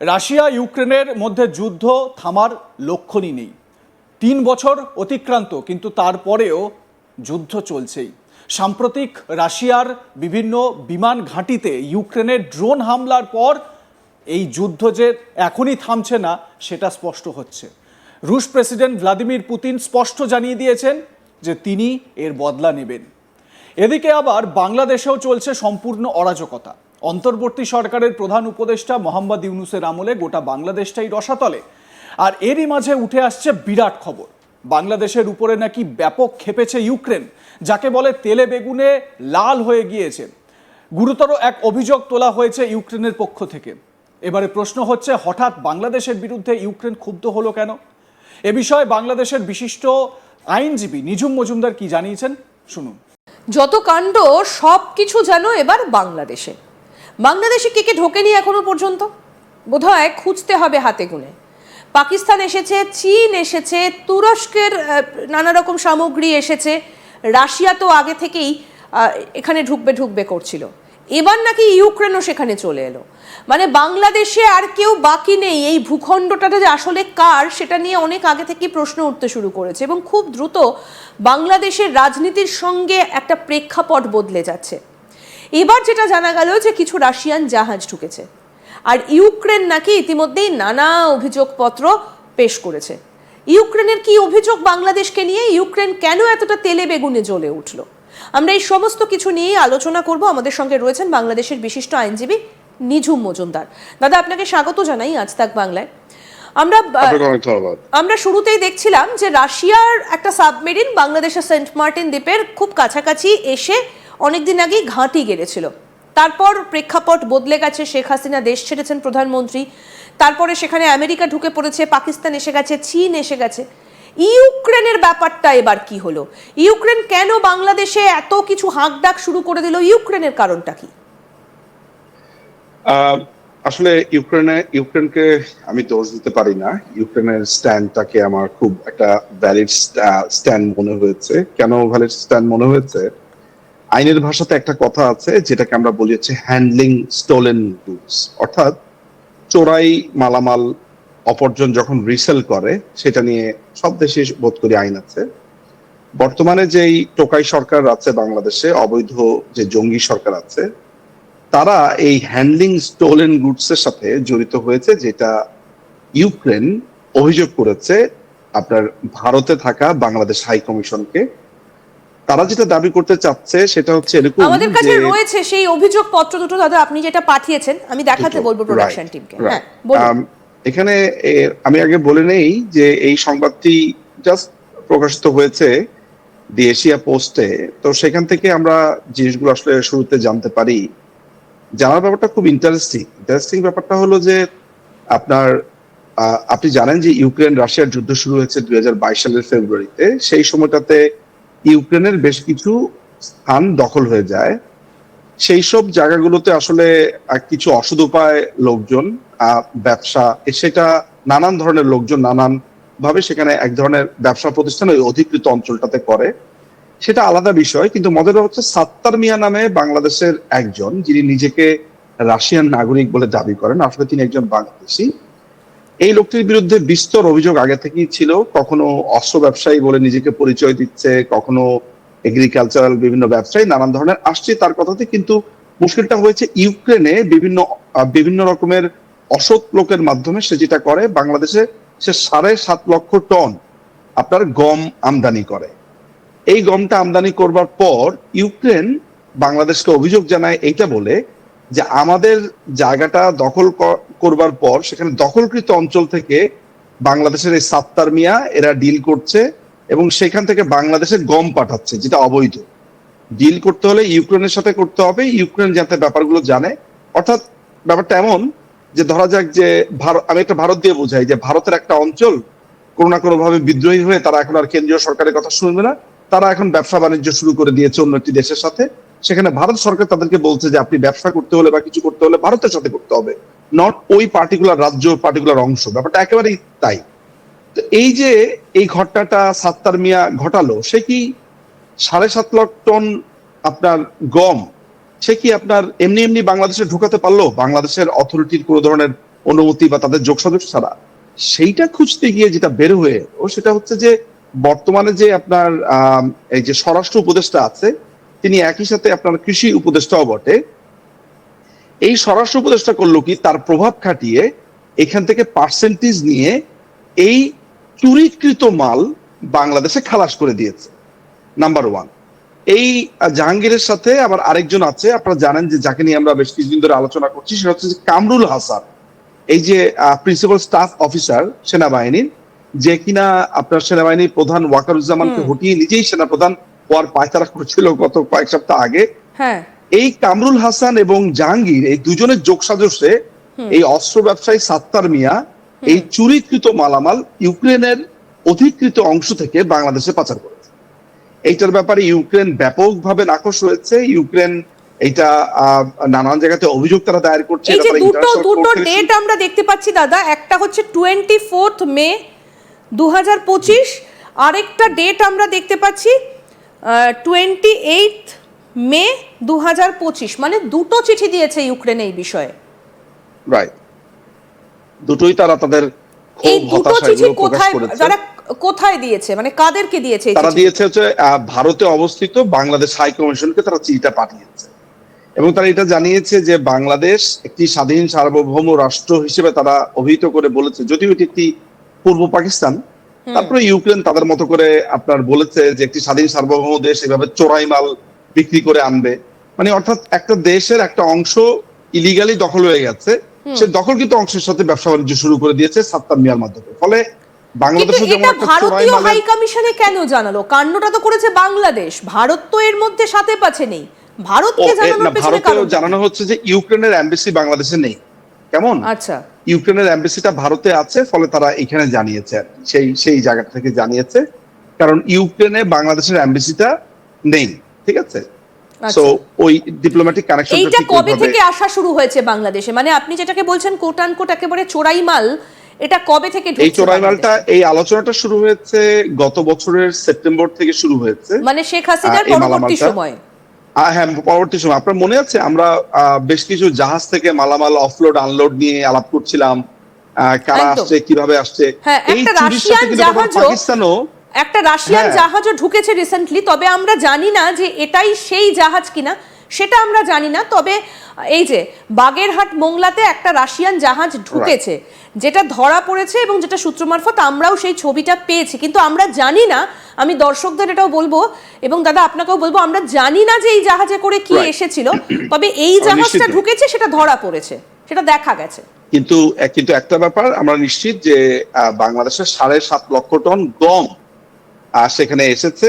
Russia, ইউক্রেনের মধ্যে যুদ্ধ থামার লক্ষণই নেই। তিন বছর অতিক্রান্ত, কিন্তু তারপরেও যুদ্ধ চলছেই। সাম্প্রতিক রাশিয়ার বিভিন্ন বিমান ঘাঁটিতে ইউক্রেনের ড্রোন হামলার পর এই যুদ্ধ যে এখনই থামছে না, সেটা স্পষ্ট হচ্ছে। রুশ প্রেসিডেন্ট ভ্লাদিমির পুতিন স্পষ্ট জানিয়ে দিয়েছেন যে তিনি এর বদলা নেবেন। এদিকে আবার বাংলাদেশেও চলছে সম্পূর্ণ অরাজকতা। অন্তর্বর্তী সরকারের প্রধান উপদেষ্টা মোহাম্মদ ইউনুসের আমলে গোটা বাংলাদেশটাই রসাতলে। আর এরই মাঝে উঠে আসছে বিরাট খবর। বাংলাদেশের উপরে নাকি ব্যাপক খেপেছে ইউক্রেন, যাকে বলে তেলে বেগুনে লাল হয়ে গিয়েছে। গুরুতর এক অভিযোগ তোলা হয়েছে ইউক্রেনের পক্ষ থেকে। এবারে প্রশ্ন হচ্ছে, হঠাৎ বাংলাদেশের বিরুদ্ধে ইউক্রেন ক্ষুব্ধ হলো কেন? এ বিষয়ে বাংলাদেশের বিশিষ্ট আইনজীবী নিজুম মজুমদার কি জানিয়েছেন? শুনুন। যত কাণ্ড সব কিছু যেন এবার বাংলাদেশে। বাংলাদেশে কে কে ঢোকেনি এখনও পর্যন্ত? বোধহয় খুঁজতে হবে হাতে গুনে। পাকিস্তান এসেছে, চীন এসেছে, তুরস্কের নানা রকম সামগ্রী এসেছে। রাশিয়া তো আগে থেকেই এখানে ঢুকবে ঢুকবে করছিল। এবার নাকি ইউক্রেনও সেখানে চলে এলো। মানে বাংলাদেশে আর কেউ বাকি নেই। এই ভূখণ্ডটা যে আসলে কার, সেটা নিয়ে অনেক আগে থেকে প্রশ্ন উঠতে শুরু করেছে এবং খুব দ্রুত বাংলাদেশের রাজনীতির সঙ্গে একটা প্রেক্ষাপট বদলে যাচ্ছে। এবার যেটা জানা গেল যে কিছু রাশিয়ান জাহাজ ঢুকেছে। আর ইউক্রেন নাকি ইতিমধ্যেই নানা অভিযোগপত্র পেশ করেছে। ইউক্রেনের কি অভিযোগ বাংলাদেশকে নিয়ে? ইউক্রেন কেন এতটা তেলে বেগুনে জ্বলে উঠল? আমরা এই সমস্ত কিছু নিয়ে আলোচনা করব। আমাদের সঙ্গে রয়েছেন বাংলাদেশের বিশিষ্ট আইনজীবী নিঝুম মজুমদার। দাদা আপনাকে স্বাগত জানাই আজ তাক বাংলায়। আমরা আমরা শুরুতেই দেখছিলাম যে রাশিয়ার একটা সাবমেরিন বাংলাদেশের সেন্ট মার্টিন দ্বীপের খুব কাছাকাছি এসে অনেকদিন আগেই ঘাঁটি গেড়েছিল। তারপর প্রেক্ষাপট বদলে গেছে, শেখ হাসিনা দেশ ছেড়েছেন প্রধানমন্ত্রী। তারপরে সেখানে আমেরিকা ঢুকে পড়েছে, পাকিস্তান এসে গেছে, চীন এসে গেছে। ইউক্রেনের ব্যাপারটা এবার কি হলো? ইউক্রেন কেন বাংলাদেশে এত কিছু হাঁকডাক শুরু করে দিল? ইউক্রেনের কারণটা কি? আসলে ইউক্রেনে, ইউক্রেনকে আমি দোষ দিতে পারি না। ইউক্রেনের স্ট্যান্ডটাকে আমার খুব একটা ভ্যালিড স্ট্যান্ড মনে হয়েছে। কেন ভ্যালিড স্ট্যান্ড মনে হয়েছে? আইনের ভাষাতে একটা কথা আছে, যেটাকে আমরা বলি হচ্ছে হ্যান্ডলিং স্টোলেন গুডস অর্থাৎ চোরাই মালামাল অপরজন যখন রিসেল করে, সেটা নিয়ে সব দেশে বোধ করি আইন আছে। বর্তমানে যেই টোকাই সরকার আছে বাংলাদেশে, অবৈধ যে জঙ্গি সরকার আছে, তারা এই হ্যান্ডলিং স্টোলেন গুডস এর সাথে জড়িত হয়েছে, যেটা ইউক্রেন অভিযোগ করেছে, আপনার ভারতে থাকা বাংলাদেশ হাই কমিশনকে তারা যেটা দাবি করতে চাচ্ছে সেটা হচ্ছে এরকম আমাদের কাছে রয়েছে সেই অভিযোগ পত্র দুটো দাদা আপনি যেটা পাঠিয়েছেন আমি দেখাতে বলব প্রোডাকশন টিমকে হ্যাঁ এখানে আমি আগে বলে নেই যে এই সংবাদটি জাস্ট প্রকাশিত হয়েছে দি এশিয়া পোস্টে। তো সেখান থেকে আমরা জিনিসগুলো আসলে শুরুতে জানতে পারি। জানার ব্যাপারটা খুব ইন্টারেস্টিং ইন্টারেস্টিং ব্যাপারটা হলো যে আপনার আহ, আপনি জানেন যে ইউক্রেন রাশিয়ার যুদ্ধ শুরু হয়েছে দুই হাজার বাইশ সালের ফেব্রুয়ারিতে। সেই সময়টাতে ইউক্রেনের বেশ কিছু স্থান দখল হয়ে যায়। সেই সব জায়গাগুলোতে আসলে কিছু অসৎ উপায় লোকজন ব্যবসা সেটা নানান ধরনের লোকজন নানান ভাবে সেখানে এক ধরনের ব্যবসা প্রতিষ্ঠান ওই অধিকৃত অঞ্চলটাতে করে। সেটা আলাদা বিষয়, কিন্তু মজার হচ্ছে সাত্তার মিয়া নামে বাংলাদেশের একজন, যিনি নিজেকে রাশিয়ান নাগরিক বলে দাবি করেন। আসলে তিনি একজন বাংলাদেশি। এই লোকটির বিরুদ্ধে বিস্তর অভিযোগ আগে থেকেই ছিল। কখনো অস্ত্র ব্যবসায়ী বলে নিজেকে পরিচয় দিচ্ছে, কখনো এগ্রিকালচারাল বিভিন্ন ব্যবসায়ী, নানান ধরনের আসছে তার কথাতে। কিন্তু মুশকিলটা হয়েছে ইউক্রেনে বিভিন্ন বিভিন্ন রকমের অসৎ লোকের মাধ্যমে সে যেটা করে, বাংলাদেশে সে সাড়ে সাত লক্ষ টন আপনার গম আমদানি করে। এই গমটা আমদানি করবার পর ইউক্রেন বাংলাদেশকে অভিযোগ জানায়, এইটা বলে যে আমাদের জায়গাটা দখল করবার পর সেখানে দখলকৃত অঞ্চল থেকে বাংলাদেশের এই সাত্তার মিয়া এরা ডিল করছে এবং সেখান থেকে বাংলাদেশে গম পাঠাচ্ছে, যেটা অবৈধ। ডিল করতে হলে ইউক্রেনের সাথে করতে হবে, ইউক্রেন যাতে ব্যাপারগুলো জানে। অর্থাৎ ব্যাপারটা এমন যে ধরা যাক যে ভারত আমি একটা ভারত দিয়ে বোঝাই যে ভারতের একটা অঞ্চল কোনো না কোনো ভাবে বিদ্রোহী হয়ে তারা এখন আর কেন্দ্রীয় সরকারের কথা শুনবে না। তারা এখন ব্যবসা বাণিজ্য শুরু করে দিয়েছে অন্য একটি দেশের সাথে। সেখানে ভারত সরকার তাদেরকে বলছে যে আপনি ব্যবসা করতে হলে বা কিছু করতে হলে ভারতের সাথে করতে হবে। নট ওই পার্টিকুলার রাজ্য পার্টিকুলার অংশ। ব্যাপারটা একেবারেই তাই। তো এই যে এই ঘটনাটা সাত্তার মিয়া ঘটালো, সে কি সাড়ে সাত লাখ টন আপনার গম, সে কি আপনার এমনি এমনি বাংলাদেশে ঢুকাতে পারল? বাংলাদেশের অথরিটির কোনো ধরনের অনুমতি বা তাদের যোগ যোগসাযোগ ছাড়া। সেইটা খুঁজতে গিয়ে যেটা বের হয়ে, ও সেটা হচ্ছে যে বর্তমানে যে আপনার এই যে স্বরাষ্ট্র উপদেষ্টা আছে তিনি একই সাথে আপনার কৃষি উপদেষ্টাও বটে। এই স্বরাষ্ট্র উপদেষ্টা করল কি? তার প্রভাব খাটিয়ে এখান থেকে পার্সেন্টেজ নিয়ে এই চুরিকৃত মাল বাংলাদেশে খালাস করে দিয়েছে। নাম্বার ওয়ান এই জাহাঙ্গীরের সাথে আবার আরেকজন আছে আপনারা জানেন যে যাকে নিয়ে আমরা বেশ কিছুদিন ধরে আলোচনা করছি সেটা হচ্ছে কামরুল হাসান। এই যে প্রিন্সিপাল স্টাফ অফিসার সেনাবাহিনীর যে কিনা আপনার সেনাবাহিনীর প্রধান ওয়াকারুজ্জামানকে হটিয়ে নিজেই সেনাপ্রধান হওয়ার পায়তারা করেছিল গত কয়েক সপ্তাহ আগে। হ্যাঁ। এই কামরুল হাসান এবং জাহাঙ্গীর এই দুজনের যোগসাজশে এই অস্ত্র ব্যবসায়ী সাত্তার মিয়া এই চুরিকৃত মালামাল ইউক্রেনের অধিকৃত অংশ থেকে বাংলাদেশে পাচার করেছে। এইটার ব্যাপারে ইউক্রেন ব্যাপকভাবে নাকশ হয়েছে। ইউক্রেন এটা নানান জায়গাতে অভিযোগ তারা দায়ের করছে। এই যে দুটো দুটো ডেট আমরা দেখতে পাচ্ছি দাদা। একটা হচ্ছে টোয়েন্টি ফোর্থ মে দু হাজার পঁচিশ। আরেকটা ডেট আমরা দেখতে পাচ্ছি টোয়েন্টি এইট মে দু হাজার পঁচিশ মানে দুটো চিঠি দিয়েছে ইউক্রেন এই বিষয়ে। রাইট দুটোই তারা তাদের এই দুটো চিঠি কোথায় যারা কোথায় দিয়েছে? মানে কাদেরকে দিয়েছে তারা দিয়েছে হচ্ছে ভারতে অবস্থিত বাংলাদেশ হাই কমিশনকে তারা চিঠিটা পাঠিয়েছে। এবং তারা এটা জানিয়েছে যে বাংলাদেশ একটি স্বাধীন সার্বভৌম রাষ্ট্র হিসেবে তারা অভিহিত করে বলেছে যদিও এটি একটি পূর্ব পাকিস্তান। তারপরে ইউক্রেন তাদের মতো করে আপনার বলেছে যে একটি স্বাধীন সার্বভৌম দেশ এভাবে চোরাই মাল বিক্রি করে আনবে। মানে অর্থাৎ একটা দেশের একটা অংশ ইলিগালি দখল হয়ে গেছে। সে দখলকৃত অংশের সাথে ব্যবসা বাণিজ্য শুরু করে দিয়েছে সাত্তার মিয়ার মাধ্যমে। ফলে বাংলাদেশে যেমন ভারতীয় হাই কমিশনে কেন জানালো? কাণ্ডটা তো করেছে বাংলাদেশ। ভারত তো এর মধ্যে সাথে পাচ্ছে নেই। ভারতকে জানানোর পেছনে কারণ জানানো হচ্ছে যে ইউক্রেনের এমবাসি বাংলাদেশে নেই। কেমন? আচ্ছা। ইউক্রেনের এমবাসিটা ভারতে আছে ফলে তারা এখানে জানিয়েছে সেই সেই জায়গা থেকে জানিয়েছে। কারণ ইউক্রেনে বাংলাদেশের এমবাসিটা নেই ঠিক আছে? আচ্ছা। সো ওই ডিপ্লোম্যাটিক কানেকশনটা এইটা কবে থেকে আসা শুরু হয়েছে বাংলাদেশে? মানে আপনি যেটাকে বলছেন কোটান কোট একেবারে চোরাই মাল এটা কবে থেকে এই চোরাই মালটা এই আলোচনাটা শুরু হয়েছে গত বছরের সেপ্টেম্বর থেকে শুরু হয়েছে। মানে শেখ হাসিনার পরবর্তী সময়। হ্যাঁ পরবর্তী সময়। আপনার মনে আছে আমরা বেশ কিছু জাহাজ থেকে মালামাল অফলোড আনলোড নিয়ে আলাপ করছিলাম। কারা আসছে কীভাবে আসছে? হ্যাঁ, এই একটা চুরির সাথে কিন্তু পাকিস্তানও একটা রাশিয়ান হ্যাঁ। জাহাজও ঢুকেছে রিসেন্টলি তবে আমরা জানি না যে এটাই সেই জাহাজ কিনা। সেটা আমরা জানি না তবে এই যে বাগেরহাট মোংলাতে একটা রাশিয়ান জাহাজ ঢুকেছে যেটা ধরা পড়েছে এবং যেটা সূত্র মারফত আমরাও সেই ছবিটা পেয়েছি। কিন্তু আমরা জানি না আমি দর্শকদের এটাও বলব এবং দাদা আপনাকেও বলব আমরা জানি না যে এই জাহাজে করে কি এসেছিল তবে এই জাহাজটা ঢুকেছে সেটা ধরা পড়েছে সেটা দেখা গেছে। কিন্তু কিন্তু একটা ব্যাপার আমরা নিশ্চিত যে বাংলাদেশের সাড়ে সাত লক্ষ টন গম সেখানে এসেছে